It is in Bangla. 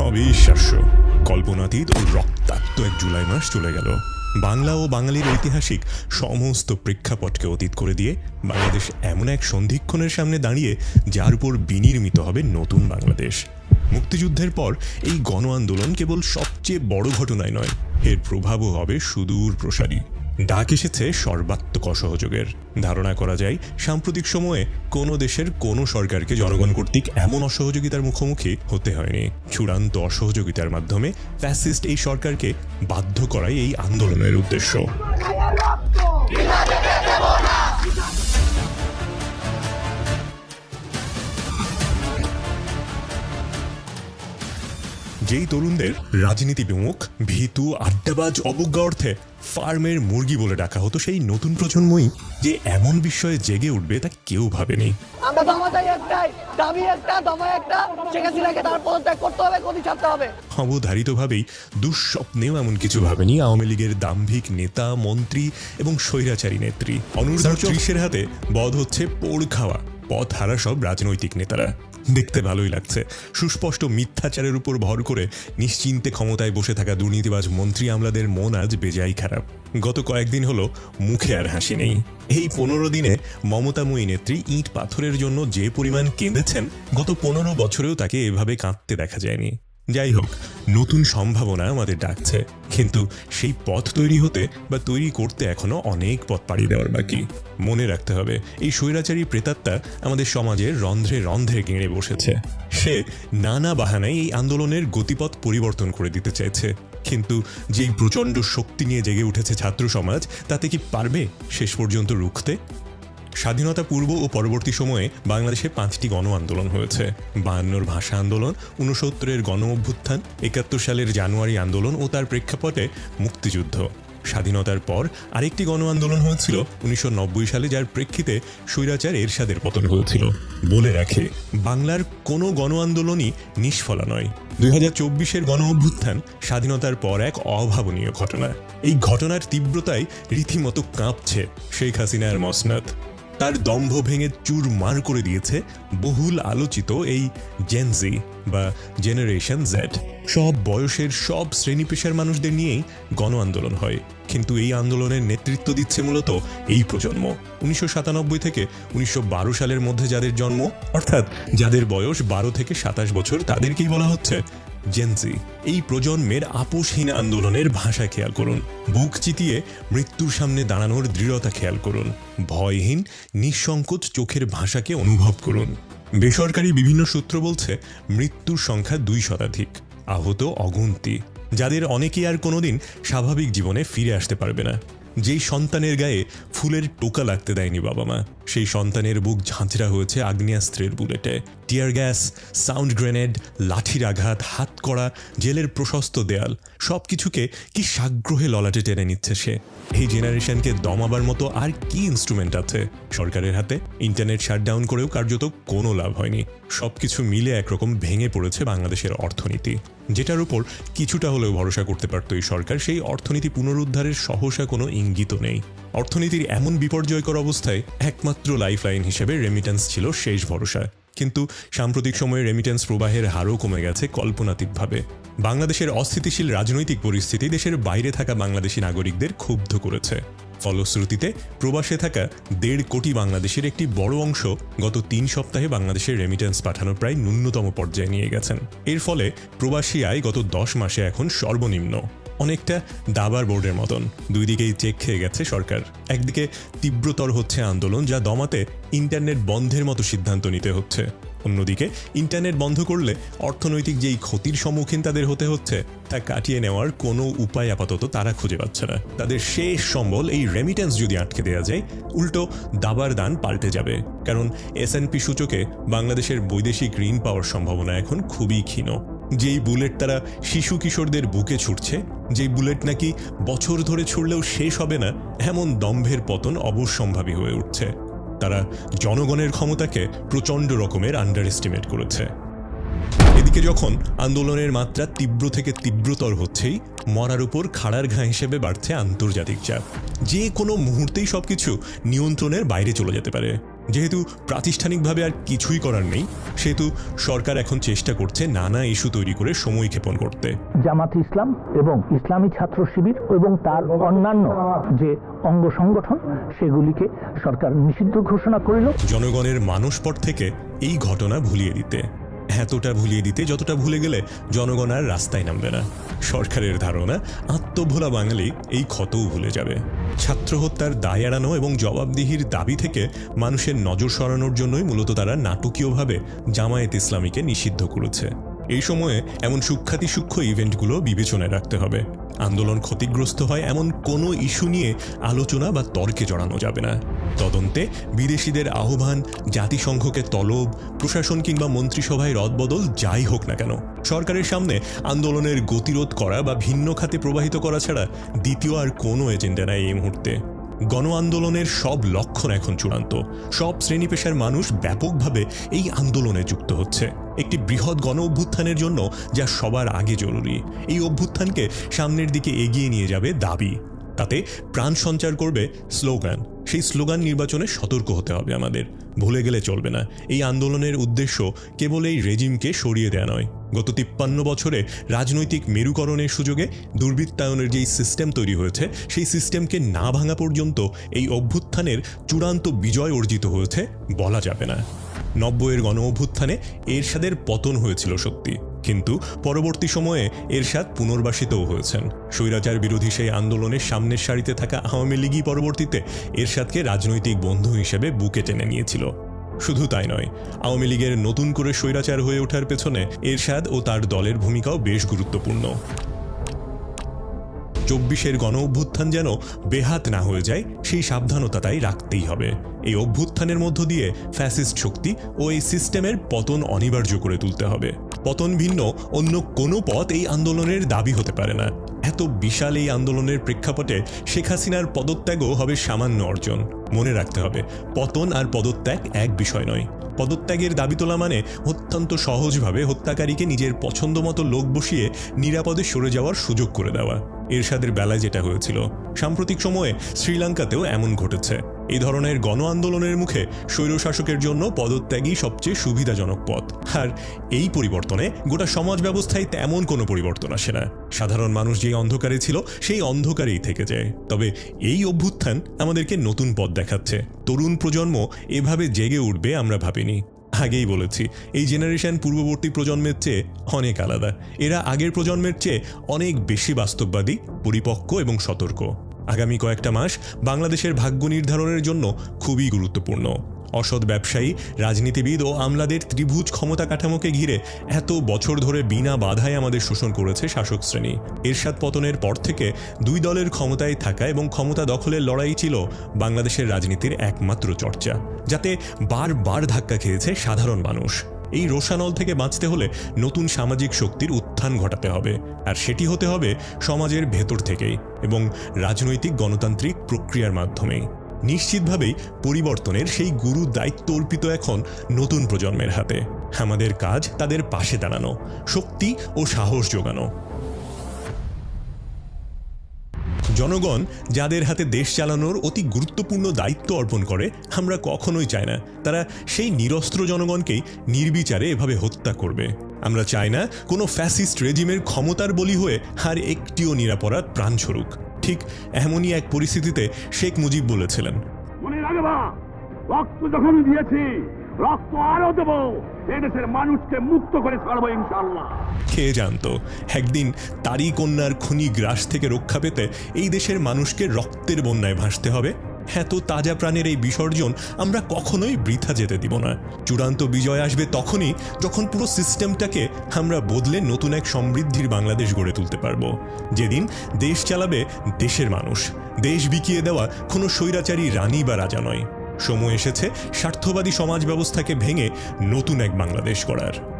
অবিশ্বাস্য কল্পনাতীত ও রক্তাক্ত এক জুলাই মাস চলে গেল। বাংলা ও বাঙালির ঐতিহাসিক সমস্ত প্রেক্ষাপটকে অতীত করে দিয়ে বাংলাদেশ এমন এক সন্ধিক্ষণের সামনে দাঁড়িয়ে যার উপর বিনির্মিত হবে নতুন বাংলাদেশ। মুক্তিযুদ্ধের পর এই গণ আন্দোলন কেবল সবচেয়ে বড় ঘটনায় নয়, এর প্রভাবও হবে সুদূর প্রসারী ডাক এসেছে সর্বাত্মক অসহযোগের। ধারণা করা যায়, সাম্প্রতিক সময়ে কোনো দেশের কোনো সরকারকে জনগণ কর্তৃক এমন অসহযোগিতার মুখোমুখি হতে হয়নি। চূড়ান্ত অসহযোগিতার মাধ্যমে ফ্যাসিস্ট এই সরকারকে বাধ্য করাই এই আন্দোলনের উদ্দেশ্য। যেই তরুণদের রাজনীতি বিমুখ ভীতু, আড্ডাবাজ, অবজ্ঞা অর্থে ফার্মের মুরগি বলে ডাকা হতো সেই নতুন প্রজন্মই যে এমন বিষয়ে জেগে উঠবে তা কেউ ভাবেনি। আমরা দমা একটাই দাবি একটা দমা একটা শেখ হাসিনাকে তার পদত্যাগ করতে হবে গতি ছাড়তে হবে। অবধারিতভাবেই দুঃস্বপ্নেও এমন কিছু ভাবেনি আওয়ামী লীগের দাম্ভিক নেতা মন্ত্রী এবং স্বৈরাচারী নেত্রী। ত্রিশের হাতে বধ হচ্ছে পোড় খাওয়া। পথ হারা সব রাজনৈতিক নেতারা। দেখতে ভালোই লাগছে। সুস্পষ্ট মিথ্যাচারের উপর ভর করে নিশ্চিন্তে ক্ষমতায় বসে থাকা দুর্নীতিবাজ মন্ত্রী আমলাদের মন আজ বেজাই খারাপ। গত কয়েকদিন হলো মুখে আর হাসি নেই। এই পনেরো দিনে মমতাময়ী নেত্রী ইট পাথরের জন্য যে পরিমাণ কেঁদেছেন, গত পনেরো বছরেও তাকে এভাবে কাঁদতে দেখা যায়নি। যাই হোক, নতুন সম্ভাবনা আমাদের ডাকছে। কিন্তু সেই পথ তৈরি হতে বা তৈরি করতে এখনও অনেক পথ পাড়ি দেওয়ার বাকি। মনে রাখতে হবে, এই স্বৈরাচারী প্রেতাত্মা আমাদের সমাজের রন্ধ্রে রন্ধ্রে গেঁড়ে বসেছে। সে নানা বাহানায় এই আন্দোলনের গতিপথ পরিবর্তন করে দিতে চাইছে। কিন্তু যেই প্রচণ্ড শক্তি নিয়ে জেগে উঠেছে ছাত্র সমাজ, তাতে কি পারবে শেষ পর্যন্ত রুখতে? স্বাধীনতা পূর্ব ও পরবর্তী সময়ে বাংলাদেশে পাঁচটি গণ আন্দোলন হয়েছে। বায়ান্নর ভাষা আন্দোলন উনসত্তরের গণ অভ্যুত্থান, একাত্তর সালের জানুয়ারি আন্দোলন ও তার প্রেক্ষাপটে মুক্তিযুদ্ধ। স্বাধীনতার পর আরেকটি গণ আন্দোলন হয়েছিল উনিশশো নব্বই সালে, যার প্রেক্ষিতে স্বৈরাচার এরশাদের পতন হয়েছিল। বলে রাখে, বাংলার কোনো গণ আন্দোলনই নিষ্ফলা নয়। দুই হাজার চব্বিশের গণ অভ্যুত্থান স্বাধীনতার পর এক অভাবনীয় ঘটনা। এই ঘটনার তীব্রতায় রীতিমতো কাঁপছে শেখ হাসিনার মসনাদ। তার দম্ভ ভেঙে চুরমার করে দিয়েছে বহুল আলোচিত এই জেনজি বা জেনারেশন জেড সব বয়সের সব শ্রেণি পেশার মানুষদের নিয়েই গণ আন্দোলন হয়। কিন্তু এই আন্দোলনের নেতৃত্ব দিচ্ছে মূলত এই প্রজন্ম। উনিশশো সাতানব্বই থেকে উনিশশো বারো সালের মধ্যে যাদের জন্ম, অর্থাৎ যাদের বয়স বারো থেকে সাতাশ বছর, তাদেরকেই বলা হচ্ছে জেনজি এই প্রজন্মের আপোষহীন আন্দোলনের ভাষা খেয়াল করুন। বুক চিতিয়ে মৃত্যুর সামনে দাঁড়ানোর দৃঢ়তা খেয়াল করুন। ভয়হীন, নিঃসংকোচ চোখের ভাষাকে অনুভব করুন। বেসরকারি বিভিন্ন সূত্র বলছে, মৃত্যুর সংখ্যা দুই শতাধিক। আহত, অগুন্তি। যাদের অনেকেই আর কোনোদিন স্বাভাবিক জীবনে ফিরে আসতে পারবে না। যেই সন্তানের গায়ে ফুলের টোকা লাগতে দেয়নি বাবা মা, সেই সন্তানের বুক ঝাঁঝরা হয়েছে আগ্নেয়াস্ত্রের বুলেটে। টিয়ার গ্যাস, সাউন্ড গ্রেনেড, লাঠির আঘাত, হাত করা, জেলের প্রশস্ত দেয়াল সব কিছুকে কি সাগ্রহে ললাটে টেনে নিচ্ছে সে। এই জেনারেশনকে দমাবার মতো আর কি ইনস্ট্রুমেন্ট আছে? সরকারের হাতে ইন্টারনেট শাটডাউন করেও কার্যত কোনো লাভ হয়নি। সবকিছু মিলে একরকম ভেঙে পড়েছে বাংলাদেশের অর্থনীতি। যেটার উপর কিছুটা হলেও ভরসা করতে পারত এই সরকার, সেই অর্থনীতি পুনরুদ্ধারের সহসা কোনো ইঙ্গিত নেই। অর্থনীতির এমন বিপর্যয়কর অবস্থায় একমাত্র লাইফলাইন হিসেবে রেমিটেন্স ছিল শেষ ভরসা। কিন্তু সাম্প্রতিক সময়ে রেমিটেন্স প্রবাহের হারও কমে গেছে কল্পনাতীতভাবে। বাংলাদেশের অস্থিতিশীল রাজনৈতিক পরিস্থিতি দেশের বাইরে থাকা বাংলাদেশি নাগরিকদের ক্ষুব্ধ করেছে। ফলশ্রুতিতে প্রবাসে থাকা দেড় কোটি বাংলাদেশের একটি বড় অংশ গত তিন সপ্তাহে বাংলাদেশের রেমিটেন্স পাঠানো প্রায় ন্যূনতম পর্যায়ে নিয়ে গেছেন। এর ফলে প্রবাসী আয় গত দশ মাসে এখন সর্বনিম্ন। অনেকটা দাবার বোর্ডের মতন। দুই দিকেই চেক খেয়ে গেছে সরকার। একদিকে তীব্রতর হচ্ছে আন্দোলন যা দমাতে ইন্টারনেট বন্ধের মতো সিদ্ধান্ত নিতে হচ্ছে। অন্যদিকে, ইন্টারনেট বন্ধ করলে অর্থনৈতিক যেই ক্ষতির সম্মুখীন তাদের হতে হচ্ছে, তা কাটিয়ে নেওয়ার কোনো উপায় আপাতত তারা খুঁজে পাচ্ছে না। তাদের শেষ সম্বল এই রেমিটেন্স যদি আটকে দেওয়া যায়, উল্টো দাবার দান পাল্টে যাবে। কারণ এসএনপি সূচকে বাংলাদেশের বৈদেশিক ঋণ পাওয়ার সম্ভাবনা এখন খুবই ক্ষীণ। যেই বুলেট তারা শিশু কিশোরদের বুকে ছুটছে, যেই বুলেট নাকি বছর ধরে ছুড়লেও শেষ হবে না, এমন দম্ভের পতন অবশ্যম্ভাবী হয়ে উঠছে। তারা জনগণের ক্ষমতাকে প্রচণ্ড রকমের আন্ডার এস্টিমেট করেছে। এদিকে যখন আন্দোলনের মাত্রা তীব্র থেকে তীব্রতর হচ্ছেই, মরার উপর খাড়ার ঘা হিসেবে বাড়ছে আন্তর্জাতিক চাপ। যে কোনো মুহূর্তেই সবকিছু নিয়ন্ত্রণের বাইরে চলে যেতে পারে। যেহেতু প্রাতিষ্ঠানিকভাবে আর কিছুই করার নেই সেহেতু সরকার এখন চেষ্টা করছে নানা ইস্যু তৈরি করে সময় ক্ষেপণ করতে। জামাত ইসলাম এবং ইসলামী ছাত্র শিবির এবং তার অন্যান্য যে অঙ্গ সংগঠন সেগুলিকে সরকার নিষিদ্ধ ঘোষণা করিল। জনগণের মানসপট থেকে এই ঘটনা ভুলিয়ে দিতে। এতটা ভুলিয়ে দিতে, যতটা ভুলে গেলে জনগণ আর রাস্তায় নামবে না। সরকারের ধারণা, আত্মভোলা বাঙালি এই ক্ষতও ভুলে যাবে। ছাত্র হত্যার দায় এড়ানো এবং জবাবদিহির দাবি থেকে মানুষের নজর সরানোর জন্যই মূলত তারা নাটকীয়ভাবে জামায়াত ইসলামীকে নিষিদ্ধ করেছে। এই সময়ে এমন সূক্ষাতি সূক্ষ্ম ইভেন্টগুলো বিবেচনায় রাখতে হবে। আন্দোলন ক্ষতিগ্রস্ত হয় এমন কোনো ইস্যু নিয়ে আলোচনা বা তর্কে জড়ানো যাবে না। তদন্তে বিদেশিদের আহ্বান, জাতিসংঘকে তলব, প্রশাসন কিংবা মন্ত্রিসভায় রদবদল যাই হোক না কেন। সরকারের সামনে আন্দোলনের গতিরোধ করা বা ভিন্ন খাতে প্রবাহিত করা ছাড়া দ্বিতীয় আর কোনো এজেন্ডা নাই এই মুহূর্তে। গণ আন্দোলনের সব লক্ষণ এখন চূড়ান্ত। সব শ্রেণি পেশার মানুষ ব্যাপকভাবে এই আন্দোলনে যুক্ত হচ্ছে। একটি বৃহৎ গণ অভ্যুত্থানের জন্য যা সবার আগে জরুরি। এই অভ্যুত্থানকে সামনের দিকে এগিয়ে নিয়ে যাবে দাবি। তাতে প্রাণ সঞ্চার করবে স্লোগান। সেই স্লোগান নির্বাচনে সতর্ক হতে হবে আমাদের। ভুলে গেলে চলবে না। এই আন্দোলনের উদ্দেশ্য কেবল এই রেজিমকে সরিয়ে দেয়া নয়। গত তিপ্পান্ন বছরে রাজনৈতিক মেরুকরণের সুযোগে দুর্বৃত্তায়নের যেই সিস্টেম তৈরি হয়েছে, সেই সিস্টেমকে না ভাঙা পর্যন্ত এই অভ্যুত্থানের চূড়ান্ত বিজয় অর্জিত হয়েছে বলা যাবে না। নব্বইয়ের গণ অভ্যুত্থানে এরশাদের পতন হয়েছিল সত্যি। কিন্তু পরবর্তী সময়ে এরশাদ পুনর্বাসিতও হয়েছেন। স্বৈরাচার বিরোধী সেই আন্দোলনের সামনের সারিতে থাকা আওয়ামী লীগই পরবর্তীতে এরশাদকে রাজনৈতিক বন্ধু হিসেবে বুকে টেনে নিয়েছিল। শুধু তাই নয়, আওয়ামী লীগের নতুন করে স্বৈরাচার হয়ে ওঠার পেছনে এরশাদ ও তার দলের ভূমিকাও বেশ গুরুত্বপূর্ণ। চব্বিশের গণ অভ্যুত্থান যেন বেহাত না হয়ে যায়, সেই সাবধানতা তাই রাখতেই হবে। এই অভ্যুত্থানের মধ্য দিয়ে ফ্যাসিস্ট শক্তি ও এই সিস্টেমের পতন অনিবার্য করে তুলতে হবে। পতন ভিন্ন, অন্য কোনো পথ এই আন্দোলনের দাবি হতে পারে না। এত বিশাল এই আন্দোলনের প্রেক্ষাপটে শেখ হাসিনার পদত্যাগও হবে সামান্য অর্জন। মনে রাখতে হবে, পতন আর পদত্যাগ এক বিষয় নয়। পদত্যাগের দাবি তোলা মানে অত্যন্ত সহজভাবে হত্যাকারীকে নিজের পছন্দ মতো লোক বসিয়ে নিরাপদে সরে যাওয়ার সুযোগ করে দেওয়া। এরশাদের বেলায় যেটা হয়েছিল, সাম্প্রতিক সময়ে শ্রীলঙ্কাতেও এমন ঘটেছে। এই ধরনের গণ আন্দোলনের মুখে স্বৈরশাসকের জন্য পদত্যাগই সবচেয়ে সুবিধাজনক পথ। আর এই পরিবর্তনে গোটা সমাজ ব্যবস্থায় তেমন কোনো পরিবর্তন আসে না। সাধারণ মানুষ যে অন্ধকারে ছিল, সেই অন্ধকারেই থেকে যায়। তবে এই অভ্যুত্থান আমাদেরকে নতুন পথ দেখাচ্ছে। তরুণ প্রজন্ম এভাবে জেগে উঠবে আমরা ভাবিনি। আগেই বলেছি, এই জেনারেশন পূর্ববর্তী প্রজন্মের চেয়ে অনেক আলাদা। এরা আগের প্রজন্মের চেয়ে অনেক বেশি বাস্তববাদী, পরিপক্ক এবং সতর্ক। আগামী কয়েকটা মাস বাংলাদেশের ভাগ্য নির্ধারণের জন্য খুবই গুরুত্বপূর্ণ। অসৎ ব্যবসায়ী, রাজনীতিবিদ ও আমলাদের ত্রিভুজ ক্ষমতা কাঠামোকে ঘিরে এত বছর ধরে বিনা বাধায় আমাদের শোষণ করেছে শাসক শ্রেণি। এরশাদ পতনের পর থেকে দুই দলের ক্ষমতায় থাকা এবং ক্ষমতা দখলের লড়াই ছিল বাংলাদেশের রাজনীতির একমাত্র চর্চা, যাতে বারবার ধাক্কা খেয়েছে সাধারণ মানুষ। এই রোষানল থেকে বাঁচতে হলে নতুন সামাজিক শক্তির উত্থান ঘটাতে হবে, আর সেটি হতে হবে সমাজের ভেতর থেকেই এবং রাজনৈতিক গণতান্ত্রিক প্রক্রিয়ার মাধ্যমেই। নিশ্চিতভাবেই পরিবর্তনের সেই গুরু দায়িত্ব অর্পিত এখন নতুন প্রজন্মের হাতে। আমাদের কাজ তাদের পাশে দাঁড়ানো, শক্তি ও সাহস যোগানো। জনগণ যাদের হাতে দেশ চালানোর অতি গুরুত্বপূর্ণ দায়িত্ব অর্পণ করে, আমরা কখনোই চাই না। তারা সেই নিরস্ত্র জনগণকেই নির্বিচারে এভাবে হত্যা করবে। আমরা চাই না কোনো ফ্যাসিস্ট রেজিমের ক্ষমতার বলি হয়ে আর একটিও নিরাপরাধ প্রাণ ঠিক এমনই এক পরিস্থিতিতে শেখ মুজিব বলেছিলেন। রক্ত যখন দিয়েছি রক্ত আরও দেবো। এদেশের মানুষকে মুক্ত করে ছাড়বো ইনশাল্লাহ খেয়ে জানতো, একদিন তারই কন্যার খুনি গ্রাস থেকে রক্ষা পেতে এই দেশের মানুষকে রক্তের বন্যায় ভাসতে হবে? এত তাজা প্রাণের এই বিসর্জন আমরা কখনোই বৃথা যেতে দিব না। চূড়ান্ত বিজয় আসবে তখনই যখন পুরো সিস্টেমটাকে আমরা বদলে নতুন এক সমৃদ্ধির বাংলাদেশ গড়ে তুলতে পারব। যেদিন দেশ চালাবে দেশের মানুষ। দেশ বিকিয়ে দেওয়া কোনো স্বৈরাচারী রানী বা রাজা নয়। সময় এসেছে স্বার্থবাদী সমাজ ব্যবস্থাকে ভেঙে নতুন এক বাংলাদেশ গড়ার।